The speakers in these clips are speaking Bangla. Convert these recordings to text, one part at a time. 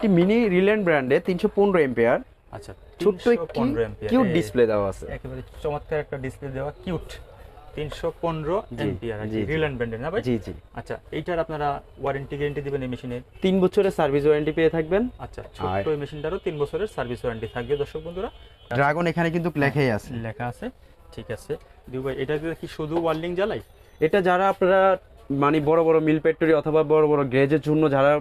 একটি মিনি রিল্যান্ড ব্র্যান্ডে তিনশো পনেরো এম্পিয়ার আচ্ছা ছোট্ট একটি 315 কিউট ডিসপ্লে দেওয়া আছে। একেবারে চমৎকার একটা ডিসপ্লে দেওয়া কিউট। তিনশো পনেরো এম্পিয়ার। রিল্যান্ড ব্র্যান্ডের না ভাই? জি জি। আচ্ছা এইটার আপনারা ওয়ারেন্টি গ্যারেন্টি দিবেন এই মেশিনের তিন বছরের সার্ভিস ওয়ারেন্টি পেয়ে থাকবেন। আচ্ছা ছোট্ট এই মেশিনটারও তিন বছরের সার্ভিস ওয়ারেন্টি থাকবে দর্শক বন্ধুরা। ড্রাগন এখানে কিন্তু লেখাই আছে। লেখা আছে ঠিক আছে। দিউ ভাই এটা কি শুধু ওয়ার্ল্ডিং জ্বালাই? এটা যারা আপনারা মানে বড় বড় মিল ফ্যাক্টরি অথবা বড় বড় গ্রেজের জন্য যারা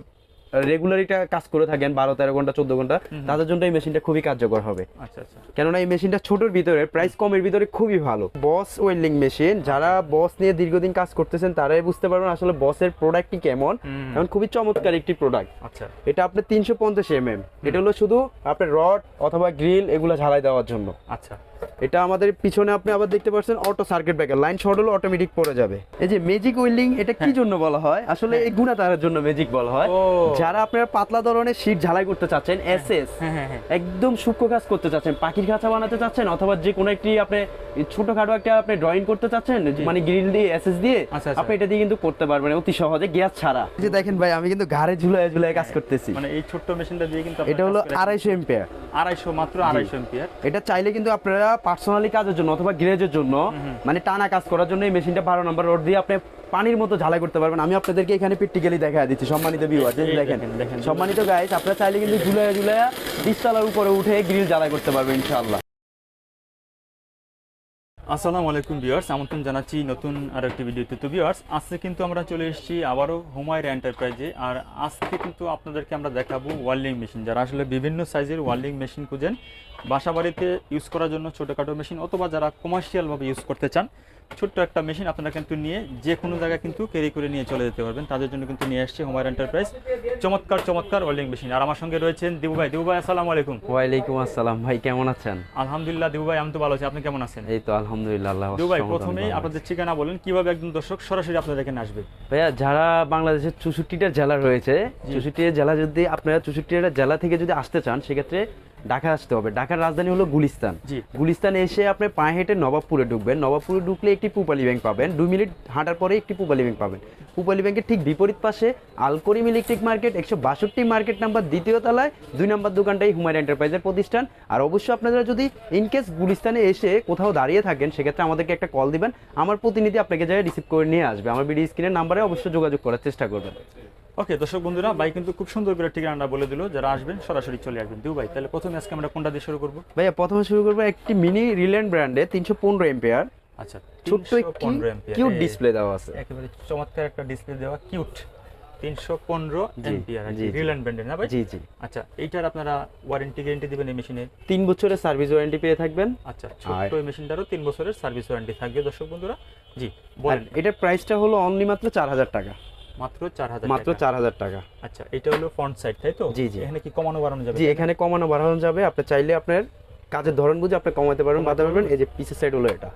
রেগুলারিটা কাজ করে থাকেন বারো তেরো ঘণ্টা চোদ্দ ঘণ্টা তাদের জন্য এই মেশিনটা খুবই কার্যকর হবে। আচ্ছা আচ্ছা। কেননা এই মেশিনটা ছোটোর ভিতরে প্রাইস কমের ভিতরে খুবই ভালো। বস ওয়েল্ডিং মেশিন যারা বস নিয়ে দীর্ঘদিন কাজ করতেছেন তারাই বুঝতে পারবেন আসলে বসের প্রোডাক্টটি কেমন। এখন খুবই চমৎকার একটি প্রোডাক্ট আচ্ছা। এটা আপনার তিনশো পঞ্চাশ এম এম এটা হলো শুধু আপনার রড অথবা গ্রিল এগুলো ঝালাই দেওয়ার জন্য। আচ্ছা। এটা আমাদের পিছনে আপনি আবার দেখতে পাচ্ছেন auto circuit breaker line short হলে অটোমেটিক পড়ে যাবে। এই যে ম্যাজিক ওয়েল্ডিং এটা কি জন্য বলা হয়? আসলে এই গুণা তারের জন্য ম্যাজিক বলা হয়। যারা আপনারা পাতলা ধরনের শীট ঝালাই করতে চাচ্ছেন এসএস হ্যাঁ হ্যাঁ হ্যাঁ। একদম সূক্ষ্ম কাজ করতে চাচ্ছেন পাখির খাঁচা বানাতে চাচ্ছেন অথবা যে কোনো একটি আপনি ছোটখাটো একটা আপনি ড্রয়িং করতে চাচ্ছেন মানে গ্রিল দিয়ে এসএস দিয়ে আচ্ছা, আচ্ছা। আপনি এটা দিয়ে কিন্তু করতে পারবেন অতি সহজে গ্যাস ছাড়া। এই যে দেখেন ভাই আমি কিন্তু ঘাড়ে ঝুলায় ঝুলায় কাজ করতেছি। মানে এই ছোট্ট মেশিনটা দিয়ে কিন্তু এটা হলো আড়াইশো এম্পিয়ার আড়াইশো মাত্র আড়াইশো এম্পিয়ার এটা চাইলে কিন্তু আপনারা পার্সোনালি কাজের জন্য অথবা গ্যারেজের জন্য মানে টানা কাজ করার জন্য এই মেশিনটা বারো নম্বর রোড দিয়ে আপনি পানির মতো ঝালাই করতে পারবেন। আমি আপনাদেরকে এখানে প্র্যাকটিক্যালি দেখা দিচ্ছি সম্মানিত ভিউয়ার এই দেখেন। দেখেন, দেখেন। সম্মানিত গাইস আপনারা চাইলে কিন্তু ঝুলাইয়া ঝুলাইয়া বিশতলার উপরে উঠে গ্রিল জ্বালাই করতে পারবেন ইনশাআল্লাহ। আসসালামু আলাইকুম ভিউয়ার্স, আমন্ত্রণ জানাচ্ছি নতুন আর একটি ভিডিওতে। তো ভিউয়ার্স, আজকে কিন্তু আমরা চলে এসেছি আবারও হুমায়ের এন্টারপ্রাইজে, আর আজকে কিন্তু আপনাদেরকে আমরা দেখাবো ওয়ার্ল্ডিং মেশিন। যারা আসলে বিভিন্ন সাইজের ওয়ার্ল্ডিং মেশিন খুঁজেন বাসাবাড়িতে ইউজ করার জন্য ছোটোখাটো মেশিন অথবা যারা কমার্শিয়ালভাবে ইউজ করতে চান ছোট্ট একটা মেশিন আপনারা কিন্তু নিয়ে যে কোনো জায়গায় কিন্তু ক্যারি করে নিয়ে চলে যেতে পারবেন। তাদের জন্য কিন্তু নিয়ে আসছে হুমায়রা এন্টারপ্রাইজ চমৎকার চমৎকার ওয়েল্ডিং মেশিন আর আমার সঙ্গে রয়েছেন দিবু ভাই। দিবু ভাই আসসালামু আলাইকুম। ওয়ালাইকুম আসসালাম ভাই কেমন আছেন? আলহামদুলিল্লাহ দিবু ভাই আমি তো ভালো আছি। আপনি কেমন আছেন? এই তো আলহামদুলিল্লাহ আল্লাহ দিবু ভাই প্রথমেই আপনাদের ঠিকানা বলেন। কীভাবে একজন দর্শক সরাসরি আপনাদের এখানে আসবে? ভাইয়া যারা বাংলাদেশের চৌষট্টিটা জেলা রয়েছে চৌষট্টিটা জেলা যদি আপনারা চৌষট্টিটা জেলা থেকে যদি আসতে চান সেক্ষেত্রে ঢাকা আসতে হবে। ঢাকার রাজধানী হলো গুলিস্তান। গুলিস্তান এসে আপনি পায়ে হেঁটে নবাবপুরে ঢুকবেন। নবাবপুরে ঢুকলে একটি পুপালি ব্যাংক পাবেন। দুই মিনিট হাঁটার পরে একটি পুপালি ব্যাংক পাবেন। পুপালি ব্যাংকের ঠিক বিপরীত পাশে আলকরিম ইলেকট্রিক মার্কেট একশো বাষট্টি মার্কেট নাম্বার দ্বিতীয় তলায় দুই নম্বর দোকানটাই হুমায়ুন এন্টারপ্রাইজের প্রতিষ্ঠান। আর অবশ্যই আপনারা যদি ইনকেস গুলিস্তানে এসে কোথাও দাঁড়িয়ে থাকেন সেক্ষেত্রে আমাদেরকে একটা কল দিবেন। আমার প্রতিনিধি আপনাকে যাই রিসিভ করে নিয়ে আসবে। আমার ভিডিও স্ক্রিনের নাম্বারে অবশ্যই যোগাযোগ করার চেষ্টা করবেন। ওকে দর্শক বন্ধুরা ভাই কিন্তু খুব সুন্দর করে ঠিকানাটা বলে দিল। যারা আসবেন সরাসরি চলে আসবেন। দিউ ভাই তাহলে প্রথমে আজকে আমরা কোনটা দিয়ে শুরু করব? ভাইয়া প্রথমে শুরু করব একটি মিনি রিল্যান্ড ব্র্যান্ডে তিনশো পনেরো এম্পিয়ার আচ্ছা ছোট্ট একটি 315 কিউট ডিসপ্লে দেওয়া আছে। একেবারে চমৎকার একটা ডিসপ্লে দেওয়া কিউট। তিনশো পনেরো এম্পিয়ার। রিল্যান্ড ব্র্যান্ডের না ভাই? জি জি। আচ্ছা এইটার আপনারা ওয়ারেন্টি গ্যারেন্টি দিবেন এই মেশিনে তিন বছরের সার্ভিস ওয়ারেন্টি পেয়ে থাকবেন। আচ্ছা ছোট্ট এই মেশিনটারও তিন বছরের সার্ভিস ওয়ারেন্টি থাকবে দর্শক বন্ধুরা। জি বলেন। এটার প্রাইসটা হলো অনলি মাত্র চার হাজার টাকা। মাত্র মাত্র হাজার টাকা। আচ্ছা এটা হলো ফ্রন্ট সাইড তাই তো? জি, জি। এখানে কি কমানো বাড়ানো যাবে? জি এখানে কমানো বাড়ানো যাবে। আপনি চাইলে আপনার কাজের ধরন বুঝে আপনি কমাতে পারবেন বাড়াতে পারবেন। এই যে পিসের সাইড হলো এটা।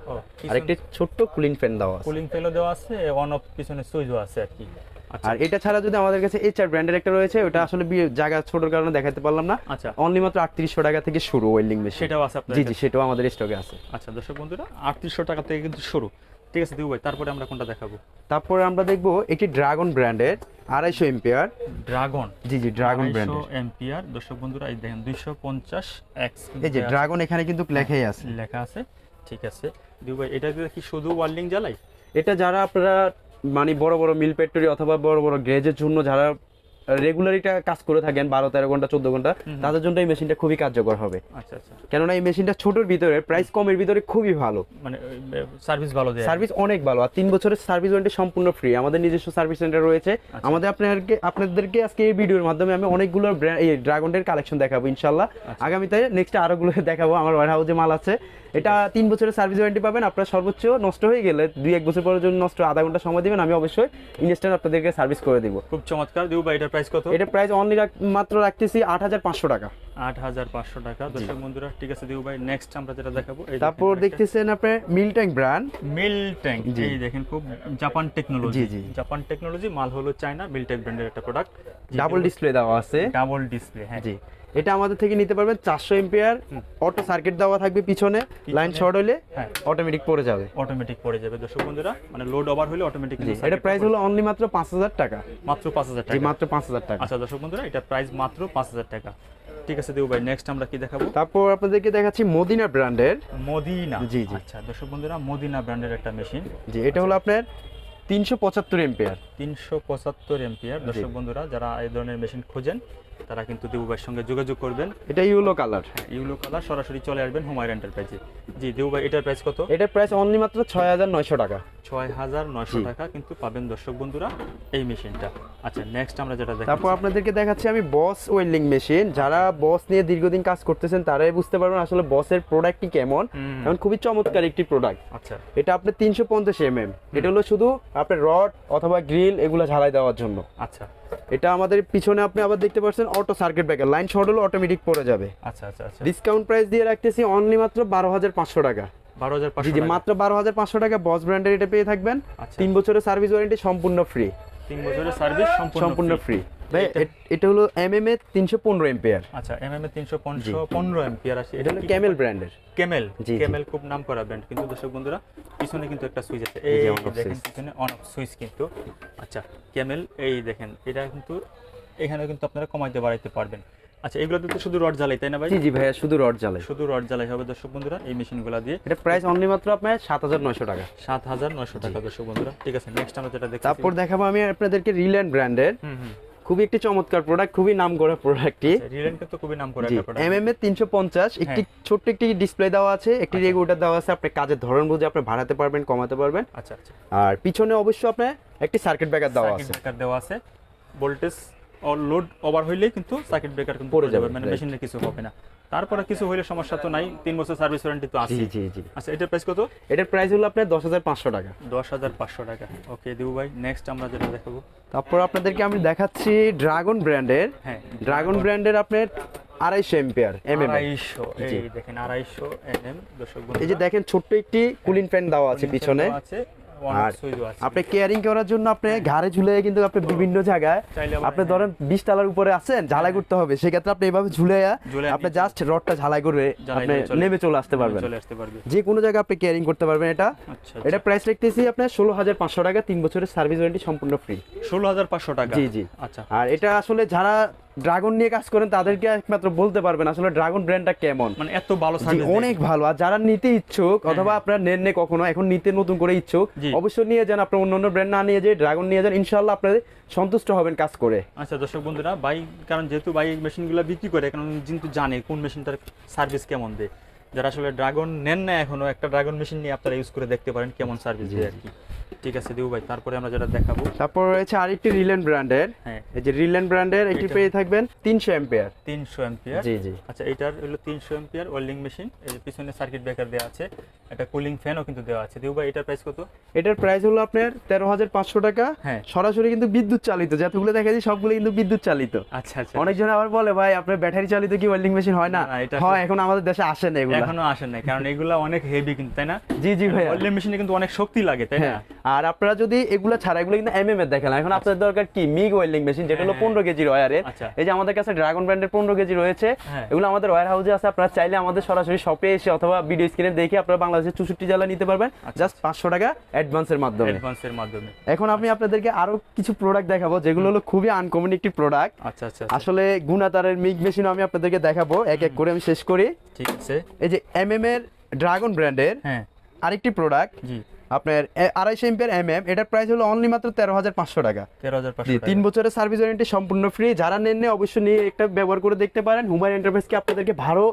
আর একটি ছোট্ট কুলিং ফ্যান দেওয়া আছে। কুলিং ফেলও দেওয়া আছে অন অফ পিছনে সুইচও আছে আর কি। আচ্ছা। আর এটা ছাড়া যদি আমাদের কাছে এইচআর ব্র্যান্ডের একটা রয়েছে ওটা আসলে জায়গা ছোটোর কারণে দেখাতে পারলাম না। আচ্ছা। অনলি মাত্র আটত্রিশশো টাকা থেকে শুরু ওয়েল্ডিং মেশিন সেটাও আছে জি জি সেটাও আমাদের স্টকে আছে। আচ্ছা দর্শক বন্ধুরা আটত্রিশশো টাকা থেকে কিন্তু শুরু। ঠিক আছে দিবু ভাই তারপরে আমরা কোনটা দেখাবো? তারপরে আমরা দেখব একটি ড্রাগন ব্র্যান্ডের আড়াইশো এম্পিয়ার ড্রাগন? জি জি ড্রাগন ব্র্যান্ড এম্পিয়ার দর্শক বন্ধুরা এই দেখেন দুইশো পঞ্চাশ এক্স এই যে ড্রাগন এখানে কিন্তু লেখাই আছে। লেখা আছে ঠিক আছে। দিবু ভাই এটা কি শুধু ওয়ার্ল্ডিং জ্বালাই এটা যারা আপনারা মানে বড় বড় মিল ফ্যাক্টরি অথবা বড় বড় গ্যারেজের জন্য যারা রেগুলারিটা কাজ করে থাকেন বারো তেরো ঘণ্টা চোদ্দ ঘণ্টা তাদের জন্য এই মেশিনটা খুবই কার্যকর হবে। আচ্ছা আচ্ছা। কেননা এই মেশিনটা ছোটোর ভিতরে প্রাইস কমের ভিতরে খুবই ভালো। মানে সার্ভিস ভালো দেয় সার্ভিস অনেক ভালো আর তিন বছরের সার্ভিস ওয়ারেন্টি সম্পূর্ণ ফ্রি আমাদের নিজস্ব সার্ভিস সেন্টার রয়েছে। আচ্ছা। আমাদের আপনাদেরকে আপনাদেরকে আজকে এই ভিডিওর মাধ্যমে আমি অনেকগুলো এই ড্রাগনের কালেকশন দেখাবো ইনশাল্লাহ। আগামীতে নেক্সট আরোগুলো দেখাবো আমার ওয়ার হাউসে মাল আছে। এটা তিন বছরের সার্ভিস ওয়ারেন্টি পাবেন আপনার সর্বোচ্চ নষ্ট হয়ে গেলে দুই এক বছর পরের জন্য নষ্ট আধা ঘণ্টা সময় দিবেন আমি অবশ্যই ইনস্ট্যান্ট আপনাদেরকে সার্ভিস করে দিব। খুব চমৎকার। দিবু ভাই এটার প্রাইস কত? এটা প্রাইস অনলি মাত্র রাখতেছি আট হাজার পাঁচশো টাকা। আট হাজার পাঁচশো টাকা। দর্শক বন্ধুরা ঠিক আছে দিবু ভাই। নেক্সট আমরা যেটা দেখাবো তারপর দেখতেছেন Mill Tank brand Mill Tank. এই দেখেন খুব জাপান টেকনোলজি জি, জি। জাপান টেকনোলজি মাল হলো চায়না মিল ট্যাঙ্ক ব্র্যান্ডের একটা প্রোডাক্ট ডাবল ডিসপ্লে দেওয়া আছে। ডাবল ডিসপ্লে হ্যাঁ। জি। এটা আমাদের থেকে নিতে পারবেন চারশো এম্পিয়ার অটো সার্কিট দেওয়া থাকবে পিছনে লাইন শর্ট হলে হ্যাঁ। অটোমেটিক পড়ে যাবে। অটোমেটিক পড়ে যাবে। দর্শক বন্ধুরা মানে লোড ওভার হলে অটোমেটিক এটা প্রাইস হলো অনলি মাত্র পাঁচ হাজার টাকা। মাত্র পাঁচ হাজার টাকা। মাত্র পাঁচ হাজার টাকা। আচ্ছা দর্শক বন্ধুরা এটা প্রাইস মাত্র পাঁচ হাজার টাকা। ঠিক আছে দেবু ভাই নেক্সট আমরা কি দেখাবো? তারপর আপনাদেরকে দেখাচ্ছি মদিনা ব্র্যান্ডের। মদিনা। জি, জি। আচ্ছা দর্শক বন্ধুরা মদিনা ব্র্যান্ডের একটা মেশিন জি এটা হলো আপনার তিনশো পঁচাত্তর এম্পিয়ার তিনশো পঁচাত্তর এম্পিয়ার দর্শক বন্ধুরা যারা এই ধরনের মেশিন খোঁজেন তারা কিন্তু দেবু ভাইয়ের সঙ্গে যোগাযোগ করবেন। এটা ইউলো কালার। ইউলো কালার সরাসরি চলে আসবেন হুমায়ুন এন্টারপ্রাইজে জি দেবু ভাই এটার প্রাইস কত? এটার প্রাইস অনলি মাত্র ছয় হাজার নয়শো টাকা। ছয় হাজার নয়শো টাকা কিন্তু পাবেন দর্শক বন্ধুরা এই মেশিনটা। আচ্ছা নেক্সট আমরা যেটা দেখি তারপর আপনাদেরকে দেখাচ্ছি আমি বস ওয়েল্ডিং মেশিন যারা বস নিয়ে দীর্ঘদিন কাজ করতেছেন তারাই বুঝতে পারবেন আসলে বসের প্রোডাক্টটি কেমন। এখন খুবই চমৎকার একটি প্রোডাক্ট আচ্ছা। এটা আপনার তিনশো পঞ্চাশ এম এম এটা হলো শুধু আপনার রড অথবা গ্রিল এগুলো ঝালাই দেওয়ার জন্য। আচ্ছা। এটা আমাদের পিছনে আপনি আবার দেখতে পাচ্ছেন auto circuit breaker line short হলে অটোমেটিক পড়ে যাবে। আচ্ছা আচ্ছা আচ্ছা। ডিসকাউন্ট প্রাইস দিয়ে রাখতেছি অনলি মাত্র বারো হাজার পাঁচশো টাকা। বারো হাজার জি মাত্র বারো হাজার পাঁচশো টাকা বস ব্র্যান্ডের এটা পেয়ে থাকবেন আচ্ছা। তিন বছরের সার্ভিস ওয়ারেন্টি সম্পূর্ণ ফ্রি তিন বছরের সার্ভিস সম্পূর্ণ ফ্রি ভাই এটা হলো এম এম এ তিনশো পনেরো এম্পিয়ার আচ্ছা এমএম এ তিনশো পনেরো পনেরো এম্পিয়ার আছে এটা হলো ক্যামেল ব্র্যান্ডের জি। কেমেল খুব নাম করা ব্র্যান্ড কিন্তু দর্শক বন্ধুরা পিছনে কিন্তু একটা সুইচ আছে। এই দেখেন পিছনে অন অফ সুইচ কিন্তু। আচ্ছা কেমেল এই দেখেন এটা কিন্তু এখানে কিন্তু আপনারা কমাইতে বাড়াইতে পারবেন। আচ্ছা এগুলোতে তো শুধু রড জ্বালাই তাই না ভাই? জি জি ভাইয়া শুধু রড জ্বালাই। শুধু রড জ্বালাই হবে দর্শক বন্ধুরা এই মেশিনগুলো দিয়ে। এটা প্রাইস অনলি মাত্র আপনার সাত হাজার নয়শো টাকা। সাত হাজার নয়শো টাকা দর্শক বন্ধুরা। ঠিক আছে নেক্সট আমরা যেটা দেখছি তারপর দেখাবো আমি আপনাদেরকে রিল্যান্ড ব্র্যান্ডের হুম হুম। খুবই একটি চমৎকার প্রোডাক্ট খুবই নাম করা প্রোডাক্টটি কিন্তু খুবই নাম করা একটা product। এম এম এ তিনশো পঞ্চাশ একটি ছোট্ট একটি ডিসপ্লে দেওয়া আছে একটি রেগুলেটর দেওয়া আছে আপনি কাজের ধরন বুঝে আপনি বাড়াতে পারবেন কমাতে পারবেন। আচ্ছা আচ্ছা। আর পিছনে অবশ্য আপনি একটি সার্কিট ব্রেকার দেওয়া সার্কিট আছে। ব্রেকার দেওয়া আছে। ভোল্টেজ লোড ওভার হইলেই কিন্তু সার্কিট ব্রেকার কিন্তু পড়ে যাবে, মানে মেশিনের কিছু হবে না। তারপরে কিছু হইলে সমস্যা তো নাই তিন বছর সার্ভিস ওয়ারেন্টি তো আছে জি জি আচ্ছা এটার প্রাইস কত? এটার প্রাইস হলো আপনার দশ হাজার পাঁচশো টাকা। দশ হাজার পাঁচশো টাকা। ওকে দিবু ভাই নেক্সট আমরা যেটা দেখাবো। তারপর আপনাদেরকে আমি দেখাচ্ছি ড্রাগন ব্র্যান্ডের হ্যাঁ ড্রাগন ব্র্যান্ডের আপনার আড়াইশো এম্পিয়ার এম এম আড়াইশো এই দেখেন আড়াইশো এম এম এই যে দেখেন ছোট্ট একটি কুলিং ফ্যান দেওয়া আছে পিছনে। আছে। আর আপনি কেয়ারিং করার জন্য আপনি ঘাড়ে ঝুলে কিন্তু আপনি বিভিন্ন জায়গায় আপনি ধরেন বিশ তলার উপরে আছেন ঝালাই করতে হবে সেক্ষেত্রে আপনি এভাবে ঝুলে আপনি জাস্ট রডটা ঝালাই করে আপনি নেমে চলে আসতে পারবেন। যে কোনো জায়গায় আপনি কেয়ারিং করতে পারবেন এটা। আচ্ছা এটা প্রাইস রাখতেছি আপনার ষোলো হাজার পাঁচশো টাকা তিন বছরের সার্ভিস ওয়ারেন্টি সম্পূর্ণ ফ্রি ষোলো হাজার পাঁচশো টাকা? জি, জি। আচ্ছা। আর এটা আসলে যারা ড্রাগন নিয়ে কাজ করেন তাদেরকে একমাত্র বলতে পারবেন আসলে ড্রাগন ব্র্যান্ডটা কেমন। মানে এত ভালো অনেক ভালো। আর যারা নিতে ইচ্ছুক অথবা আপনারা নেন নে কখনো এখন নিতে নতুন করে ইচ্ছুক। অবশ্যই নিয়ে যান আপনার অন্য অন্য ব্র্যান্ড না নিয়ে যান ড্রাগন নিয়ে যান ইনশাল্লাহ আপনাদের সন্তুষ্ট হবেন কাজ করে। আচ্ছা দর্শক বন্ধুরা বাই কারণ যেহেতু বাই মেশিনগুলো বিক্রি করে কারণ কিন্তু জানে কোন মেশিনটার সার্ভিস কেমন দেয়। যারা আসলে ড্রাগন নেন না এখনও একটা ড্রাগন মেশিন নিয়ে আপনারা ইউজ করে দেখতে পারেন কেমন সার্ভিস দেয় আর কি। ঠিক আছে দিউ ভাই তারপরে আমরা যেটা দেখাবো। তারপর রয়েছে আরেকটি রিল্যান্ড ব্র্যান্ডের হ্যাঁ। এই যে রিল্যান্ড ব্র্যান্ডের এটি পেয়ে থাকবেন তিনশো এম্পিয়ার তিনশো এম্পিয়ার জি জি। আচ্ছা এটার হলো তিনশো এম্পিয়ার ওয়েল্ডিং মেশিন এই যে পিছনে সার্কিট ব্রেকার দেওয়া আছে একটা কুলিং ফ্যানও কিন্তু দেওয়া আছে। দিউ ভাই এটার প্রাইস কত? এটার প্রাইস হলো আপনার তেরো হাজার পাঁচশো টাকা। হ্যাঁ। সরাসরি কিন্তু বিদ্যুৎ চালিত যতগুলো দেখা যায় সবগুলো কিন্তু বিদ্যুৎ চালিত। আচ্ছা আচ্ছা অনেকজন আবার বলে ভাই আপনার ব্যাটারি চালিত কি ওয়েল্ডিং মেশিন হয় না? না, এটা হয় এখন আমাদের দেশে আসে না এগুলো। এখনও আসেন নাই কারণ এগুলা অনেক হেভি কিন্তু তাই না? জি জি ভাইয়া। ওয়েল্ডিং মেশিনে কিন্তু অনেক শক্তি লাগে তাই না? হ্যাঁ আর আপনারা যদি এগুলো ছাড়া এগুলো কিন্তু এম এম এর দেখেন এখন আপনাদের দরকার কি? মিগ ওয়েল্ডিং মেশিন যেটা হলো হ্যাঁ। পনেরো কেজি ওয়ারের আচ্ছা। এই যে আমাদের কাছে ড্রাগন ব্র্যান্ডের পনেরো কেজি রয়েছে। হ্যাঁ। এগুলো আমাদের ওয়ার হাউসে আছে আপনারা চাইলে আমাদের সরাসরি শপে এসে অথবা ভিডিও স্ক্রিনে দেখে আপনারা বাংলাদেশের চৌষট্টি জেলা নিতে পারবেন। আচ্ছা। জাস্ট পাঁচশো টাকা অ্যাডভান্সের মাধ্যমে। অ্যাডভান্সের মাধ্যমে। এখন আমি আপনাদেরকে আরও কিছু প্রোডাক্ট দেখাবো যেগুলো হলো খুবই আনকমন একটি প্রোডাক্ট আচ্ছা আচ্ছা আসলে গুণাতারের মিগ মেশিন আমি আপনাদেরকে দেখাবো এক এক করে আমি শেষ করি। ঠিক আছে। এই যে এম এম এর ড্রাগন ব্র্যান্ডের হ্যাঁ। আরেকটি প্রোডাক্ট জি। আপনার আড়াইশো এমপিয়ার এম এম এটার প্রাইস হলো অনলি মাত্র তেরো হাজার পাঁচশো টাকা। তেরো হাজার পাঁচশো তিন বছরের সার্ভিস ওয়ারেন্টি সম্পূর্ণ ফ্রি যারা নেন অবশ্যই নিয়ে একটা ব্যবহার করে দেখতে পারেন। হুমায়ুন এন্টারপ্রাইজকে আপনাদেরকে ভালো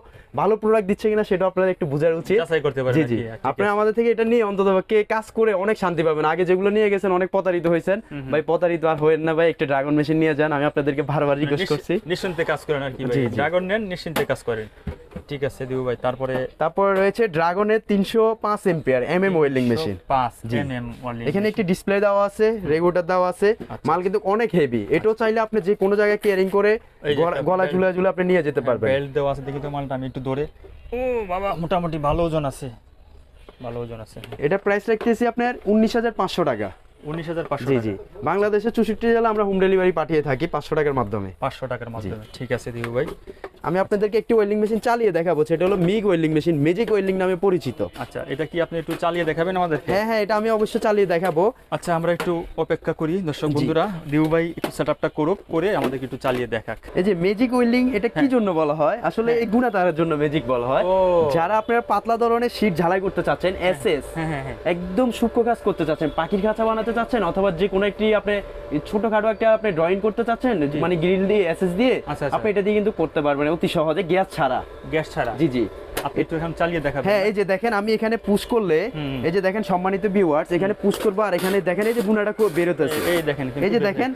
ভালো প্রোডাক্ট দিচ্ছে কিনা সেটা আপনাদের একটু বোঝার উচিত। যাচাই করতে পারেন জি জি। আপনারা আমাদের থেকে এটা নিয়ে অন্তত কে কাজ করে অনেক শান্তি পাবেন। আগে যেগুলো নিয়ে গেছেন অনেক প্রতারিত হয়েছেন। ভাই প্রতারিত আর হয়েন না ভাই একটা ড্রাগন মেশিন নিয়ে যান। আমি আপনাদেরকে বারবার রিকোয়েস্ট করছি। নিশ্চিন্তে কাজ করেন আর কি। ড্রাগন নেন নিশ্চিন্তে কাজ করেন। ঠিক আছে দিবু ভাই তারপরে তারপর রয়েছে ড্রাগনের তিনশো পাঁচ ampere M M welding machine পাঁচ জি। এমএম এখানে একটি ডিসপ্লে দেওয়া আছে রেগুলেটর দেওয়া আছে। আচ্ছা। মাল কিন্তু অনেক হেভি এটাও চাইলে আপনি যে কোনো জায়গায় কেয়ারিং করে গলা- ঝুলে ঝুলে আপনি নিয়ে যেতে পারবেন। বেল্ট দেওয়া আছে দেখি তো মালটা আমি একটু ধরে। ও বাবা মোটামুটি ভালো ওজন আছে। ভালো ওজন আছে। এটা প্রাইস রাখতেছি আপনার উনিশ হাজার পাঁচশো টাকা। উনিশ হাজার পাঁচশো জি জি। বাংলাদেশের চৌষট্টি জেলা আমরা হোম ডেলিভারি পাঠিয়ে থাকি পাঁচশো টাকার মাধ্যমে। পাঁচশো টাকার মাধ্যমে। ঠিক আছে দিবু ভাই। আমি আপনাদেরকে একটি ওয়েল্ডিং মেশিন চালিয়ে দেখাবো সেটা হলো MIG welding machine magic welding নামে পরিচিত। আচ্ছা এটা কি আপনি একটু চালিয়ে দেখাবেন আমাদেরকে? হ্যাঁ হ্যাঁ এটা আমি অবশ্যই চালিয়ে দেখাবো। আচ্ছা আমরা একটু অপেক্ষা করি দর্শক বন্ধুরা দিউ ভাই একটু সেট আপটা করুক করে আমাদেরকে একটু চালিয়ে দেখাক। এই যে মেজিক ওয়েল্ডিং এটা কি জন্য বলা হয়? আসলে এই গুণা তারের জন্য মেজিক বলা হয়। যারা আপনারা পাতলা ধরনের শীট ঝালাই করতে চাচ্ছেন এসএস হ্যাঁ হ্যাঁ হ্যাঁ। একদম সূক্ষ্ম কাজ করতে চাচ্ছেন পাখির খাঁচা বানাতে চাচ্ছেন অথবা যে কোনো একটি আপনি ছোটখাটো একটা আপনি ড্রয়িং করতে চাচ্ছেন মানে গ্রিল দিয়ে এসএস দিয়ে আচ্ছা, আচ্ছা। আপনি এটা দিয়ে কিন্তু করতে পারবেন। অতি সহজে গ্যাস ছাড়া। গ্যাস ছাড়া? জি জি। একটু এখন চালিয়ে দেখাবেন হ্যাঁ এই যে দেখেন আমি এখানে পুশ করলে এই যে দেখেন সম্মানিত ভিউয়ার্স এখানে পুশ করব আর এখানে দেখেন এই যে গুণাটা বেরোতেছে। এই- এই দেখেন এই যে দেখেন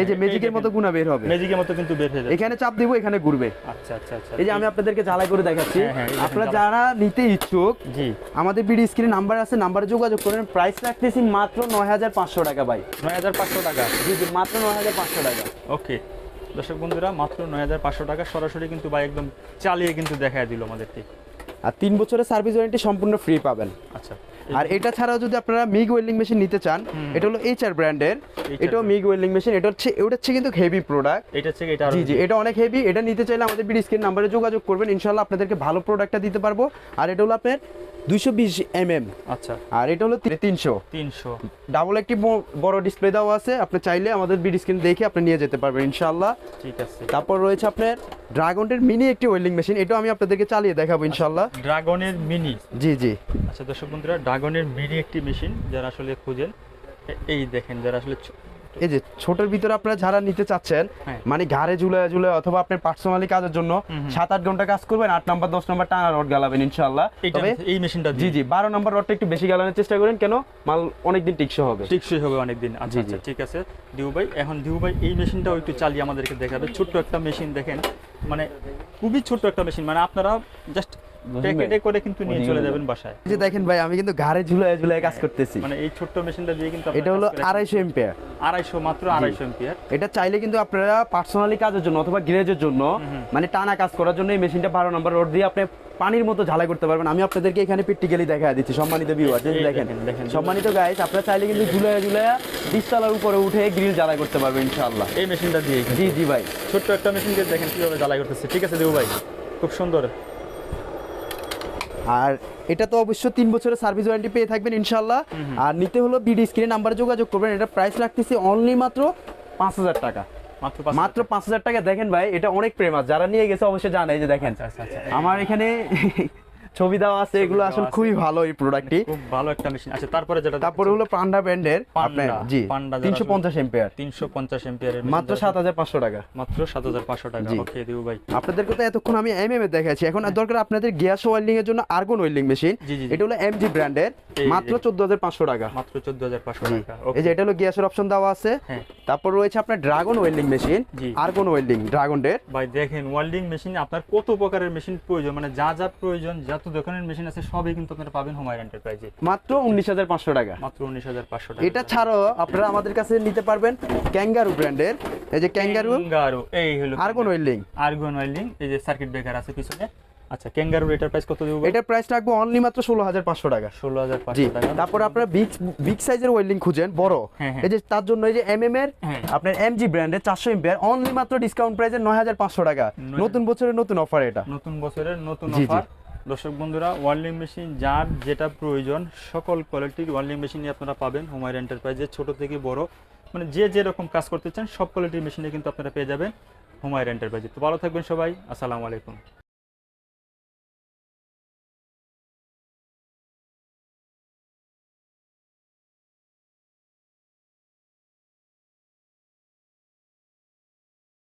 এই যে ম্যাজিকের মতো গুণা বের হবে। ম্যাজিকের মতো কিন্তু বের হয়ে যাচ্ছে। এখানে চাপ দিব এখানে ঘুরবে। আচ্ছা আচ্ছা আচ্ছা। এই যে আমি আপনাদেরকে জ্বালাই করে দেখাচ্ছি। হ্যাঁ, হ্যাঁ, আপনারা যারা নিতে ইচ্ছুক জি। আমাদের বিডি স্ক্রিনে নাম্বার আছে নাম্বারে যোগাযোগ করেন। প্রাইস রাখতেছি মাত্র নয় হাজার পাঁচশো টাকা ভাই। নয় হাজার পাঁচশো টাকা। জি জি মাত্র নয় হাজার পাঁচশো টাকা। ওকে দর্শক বন্ধুরা মাত্র নয় হাজার পাঁচশো টাকা সরাসরি কিন্তু ভাই একদম চালিয়ে কিন্তু দেখায় দিল আমাদেরকে। আর তিন বছরের সার্ভিস ওয়ারেন্টি সম্পূর্ণ ফ্রি পাবেন। আচ্ছা। আর এটা ছাড়াও যদি আপনারা মিগ ওয়েল্ডিং মেশিন নিতে চান এটা হলো এইচআর ব্র্যান্ডের। এটাও মিগ ওয়েল্ডিং মেশিন এটা হচ্ছে এটা হচ্ছে কিন্তু হেভি প্রোডাক্ট এটা হচ্ছে এটা জি জি এটা অনেক হেভি এটা নিতে চাইলে আমাদের বিডি স্ক্রিন নাম্বারে যোগাযোগ করবেন। ইনশাল্লাহ আপনাদেরকে ভালো প্রোডাক্টটা দিতে পারব। আর এটা হলো আপনার দুইশো বিশ এম এম আচ্ছা। আর এটা হলো তিনশো। তিনশো। ডাবল একটি বড় ডিসপ্লে দেওয়া আছে। আপনি চাইলে আমাদের বিডি স্ক্রিন দেখে আপনি নিয়ে যেতে পারবেন ইনশাল্লাহ ঠিক আছে। তারপর রয়েছে আপনার ড্রাগনের মিনি একটি ওয়েল্ডিং মেশিন এটাও আমি আপনাদেরকে চালিয়ে দেখাবো ইনশাল্লাহ ড্রাগনের মিনি জি জি। আচ্ছা দর্শক বন্ধুরা ড্রাগনের মিনি একটি মেশিন যারা আসলে খুঁজেন এই দেখেন যারা আসলে এই যে ছোটের ভিতরে আপনারা যারা নিতে চাচ্ছেন হ্যাঁ। মানে ঘাড়ে ঝুলে ঝুলে অথবা আপনার পার্সোনালি কাজের জন্য সাত আট ঘণ্টা কাজ করবেন আট নাম্বার দশ নাম্বার টানা রড গালাবেন ইনশাল্লাহ তবে এই মেশিনটা জি জি বারো নাম্বার রডটা একটু বেশি গালানোর চেষ্টা করেন কেন মাল অনেকদিন টিকসই হবে। টিকসই হবে অনেকদিন। আচ্ছা আচ্ছা ঠিক আছে। দিউ ভাই এখন দিউ ভাই এই মেশিনটাও একটু চালিয়ে আমাদেরকে দেখাবে। ছোট্ট একটা মেশিন দেখেন। মানে খুবই ছোট্ট একটা মেশিন মানে আপনারা জাস্ট প্যাকেটে করে কিন্তু নিয়ে চলে যাবেন বাসায়। এই যে দেখেন ভাই আমি কিন্তু ঘাড়ে ঝুলে ঝুলে কাজ করতেছি। মানে এই ছোট্ট মেশিনটা দিয়ে কিন্তু এটা হলো কাজ করে- আড়াইশো এম্পিয়ার। আড়াইশো মাত্র আড়াইশো এম্পিয়ার। এটা চাইলে কিন্তু আপনারা পার্সোনালি কাজের জন্য অথবা গ্যারেজের জন্য মানে টানা কাজ করার জন্য এই মেশিনটা বারো নম্বর রোড দিয়ে আপনি পানির মতো ঝালাই করতে পারবেন। আমি আপনাদেরকে এখানে প্র্যাকটিক্যালি দেখা দিচ্ছি সম্মানিত ভিউয়ার দেখেন। সম্মানিত গাইস আপনারা চাইলে কিন্তু ঝুলাইয়া ঝুলাইয়া বিশতলার উপরে উঠে গ্রিল জ্বালাই করতে পারবেন ইনশাআল্লাহ। এই মেশিনটা দিয়ে জি জি ভাই। ছোট্ট একটা মেশিন দিয়ে দেখেন কীভাবে জ্বালাই করতেছে। ঠিক আছে দেবু ভাই খুব সুন্দর। আর এটা তো অবশ্য তিন বছরের সার্ভিস ওয়ারেন্টি পেয়ে থাকবেন ইনশাল্লাহ আর নিতে হলো বিডি স্ক্রিনে নাম্বারে যোগাযোগ করবেন এটা প্রাইস লাগতেছে অনলি মাত্র পাঁচ হাজার টাকা। মাত্র পাঁচ হাজার টাকা। দেখেন ভাই এটা অনেক প্রেমাস যারা নিয়ে গেছে অবশ্যই জানে যে দেখেন। আচ্ছা আচ্ছা। আমার এখানে ছবি দেওয়া আছে এগুলো আসলে খুবই ভালো এই প্রোডাক্টটি খুব ভালো একটা মেশিন আচ্ছা তারপরে যেটা তারপরে হলো পান্ডা ব্র্যান্ডের আপনার জি পান্ডা যারা তিনশো পঞ্চাশ এম্পিয়ার তিনশো পঞ্চাশ এম্পিয়ারের মাত্র সাত হাজার পাঁচশো টাকা। মাত্র সাত হাজার পাঁচশো টাকা। জি। ওকে দেবু ভাই। আপনাদেরকে তো এতক্ষণ আমি এম এম এ দেখাচ্ছি এখন দরকার আপনাদের গ্যাস ওয়েল্ডিং এর জন্য আর্গন ওয়েল্ডিং মেশিন। এটা হলো এমজি ব্র্যান্ডের মাত্র চোদ্দ হাজার পাঁচশো টাকা। মাত্র চোদ্দ হাজার পাঁচশো জি। টাকা। এই যে এটা হলো গ্যাসের অপশন দেওয়া আছে। হ্যাঁ। তারপর রয়েছে আপনার ড্রাগন ওয়েল্ডিং মেশিন জি। আর্গন ওয়েল্ডিং ড্রাগনের ভাই দেখেন ওয়েল্ডিং মেশিন আপনার কত প্রকারের মেশিন প্রয়োজন? মানে যা যা প্রয়োজন যত দোকানের মেশিন আছে সবই কিন্তু আপনারা পাবেন হোমার এন্টারপ্রাইজে মাত্র উনিশ হাজার পাঁচশো টাকা। মাত্র উনিশ হাজার পাঁচশো টাকা। এটা ছাড়াও আপনারা আমাদের কাছে নিতে পারবেন ক্যাঙ্গারু ব্র্যান্ডের এই যে ক্যাঙ্গারু ক্যাঙ্গারু এই হলো আর্গন ওয়েল্ডিং আর্গন ওয়েল্ডিং এই যে সার্কিট ব্রেকার আছে পিছনে। আচ্ছা ক্যাঙ্গারুর এটার প্রাইস কত দেবো? এটার প্রাইস রাখব অনলি মাত্র ষোলো হাজার পাঁচশো টাকা। ষোলো হাজার পাঁচশো টাকা। তারপর আপনারা বিগ বিগ সাইজের ওয়েল্ডিং খুঁজেন বড়। হ্যাঁ, হ্যাঁ। এই যে তার জন্য এই যে এম এম এর। আপনার এমজি ব্র্যান্ডের চারশো এম্পিয়ার অনলি মাত্র ডিসকাউন্ট প্রাইসে নয় হাজার পাঁচশো টাকা। নতুন বছরের নতুন অফার এটা। নতুন বছরের নতুন জি, জি। অফার দর্শক বন্ধুরা ওয়ার্লিং মেশিন যার যেটা প্রয়োজন, সকল কোয়ালিটির ওয়ার্লিং মেশিনই আপনারা পাবেন হোমার এন্টারপ্রাইজের ছোট থেকে বড়। মানে যে যেরকম কাজ করতে চান, সব কোয়ালিটির মেশিনে কিন্তু আপনারা পেয়ে যাবেন হোমায়ের এন্টারপ্রাইজে। তো ভালো থাকবেন সবাই, আসসালামু আলাইকুম।